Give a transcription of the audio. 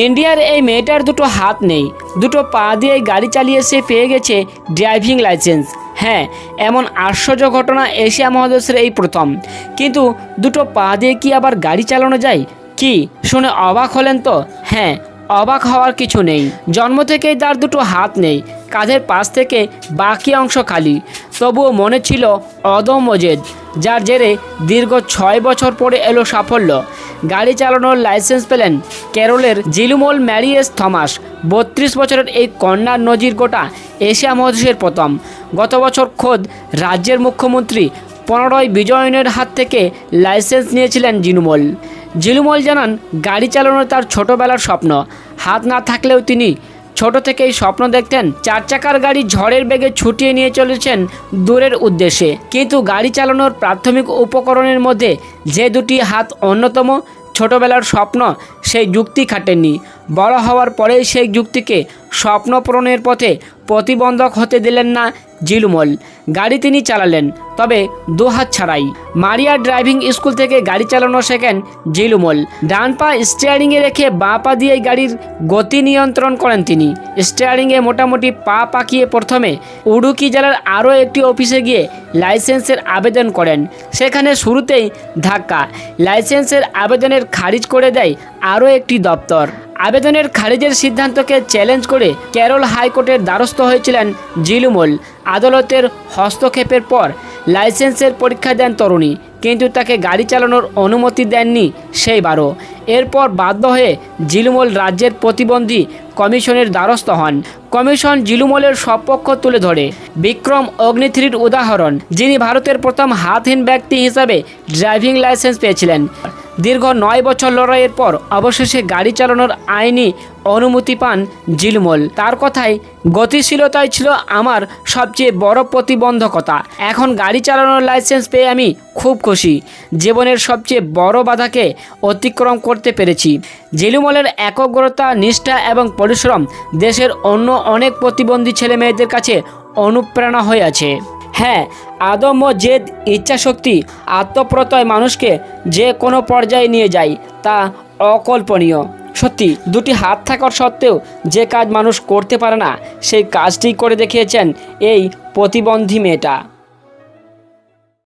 ইন্ডিয়ার এই মেয়েটার দুটো হাত নেই। দুটো পা দিয়ে গাড়ি চালিয়ে সে পেয়ে গেছে ড্রাইভিং লাইসেন্স। হ্যাঁ এমন আশ্চর্য ঘটনা এশিয়া মহাদেশের এই প্রথম। কিন্তু দুটো পা দিয়ে কি আবার গাড়ি চালানো যায়? কি, শুনে অবাক হলেন তো? হ্যাঁ অবাক হওয়ার কিছু নেই। জন্ম থেকেই তার দুটো হাত নেই। কাঁধের পাশ থেকে বাকি অংশ খালি। তবুও মনে ছিল অদম অজেদ যার জেরে দীর্ঘ ছয় বছর পরে এলো সাফল্য। গাড়ি চালানোর লাইসেন্স পেলেন কেরলের জিলুমল ম্যারিয়েস থমাস। বত্রিশ বছরের এই কন্যার নজির গোটা এশিয়া মহাদেশের প্রথম। গত বছর খোদ রাজ্যের মুখ্যমন্ত্রী পনেরোই বিজয়নের হাত থেকে লাইসেন্স নিয়েছিলেন জিলুমল। জিলুমল জানান, গাড়ি চালানোর তার ছোটবেলার স্বপ্ন। হাত না থাকলেও তিনি ছোট থেকেই স্বপ্ন দেখতেন চার চাকার গাড়ি ঝড়ের বেগে ছুটিয়ে নিয়ে চলেছেন দূরের উদ্দেশ্যে। কিন্তু গাড়ি চালানোর প্রাথমিক উপকরণের মধ্যে যে দুটি হাত অন্যতম ছোটবেলার স্বপ্ন, সেই যুক্তি খাটেননি। বড় হওয়ার পরেই সেই যুক্তিকে স্বপ্নপূরণের পথে প্রতিবন্ধক হতে দিলেন না জিলুমল। গাড়ি তিনি চালালেন, তবে দু হাত ছাড়াই। মারিয়া ড্রাইভিং স্কুল থেকে গাড়ি চালানো শেখেন জিলুমল। ডান পা স্টিয়ারিংয়ে রেখে বাঁ পা দিয়ে গাড়ির গতি নিয়ন্ত্রণ করেন তিনি। স্টিয়ারিংয়ে মোটামুটি পা পাকিয়ে প্রথমে উডুকি জেলার আরও একটি অফিসে গিয়ে লাইসেন্সের আবেদন করেন। সেখানে শুরুতেই ধাক্কা। লাইসেন্সের আবেদনের খারিজ করে দেয় আরও একটি দপ্তর। আবেদনের খারিজের সিদ্ধান্তকে চ্যালেঞ্জ করে কেরল হাইকোর্টের দ্বারস্থ হয়েছিলেন জিলুমল। আদালতের হস্তক্ষেপের পর লাইসেন্সের পরীক্ষা দেন তরুণী, কিন্তু তাকে গাড়ি চালানোর অনুমতি দেননি সেইবারও। এরপর বাধ্য হয়ে জিলুমল রাজ্যের প্রতিবন্ধী কমিশনের দ্বারস্থ হন। কমিশন জিলুমলের সপক্ষ তুলে ধরে। বিক্রম অগ্নিথ্রির উদাহরণ, যিনি ভারতের প্রথম হাতহীন ব্যক্তি হিসাবে ড্রাইভিং লাইসেন্স পেয়েছিলেন। দীর্ঘ নয় বছর লড়াইয়ের পর অবশেষে গাড়ি চালানোর আইনি অনুমতি পান জিলমল। তার কথায়, গতিশীলতাই ছিল আমার সবচেয়ে বড় প্রতিবন্ধকতা। এখন গাড়ি চালানোর লাইসেন্স পেয়ে আমি খুব খুশি। জীবনের সবচেয়ে বড় বাধাকে অতিক্রম করতে পেরেছি। জিলুমলের একগ্রতা, নিষ্ঠা এবং পরিশ্রম দেশের অন্য অনেক প্রতিবন্ধী ছেলে মেয়েদের কাছে অনুপ্রেরণা হয়ে আছে। হ্যাঁ আদম ও জেদ ইচ্ছাশক্তি, আত্মপ্রত্যয় মানুষকে যে কোনো পর্যায়ে নিয়ে যায়, তা অকল্পনীয়। সত্যি, দুটি হাত থাকার সত্ত্বেও যে কাজ মানুষ করতে পারে না, সেই কাজটি করে দেখিয়েছেন এই প্রতিবন্ধী মেয়েটা।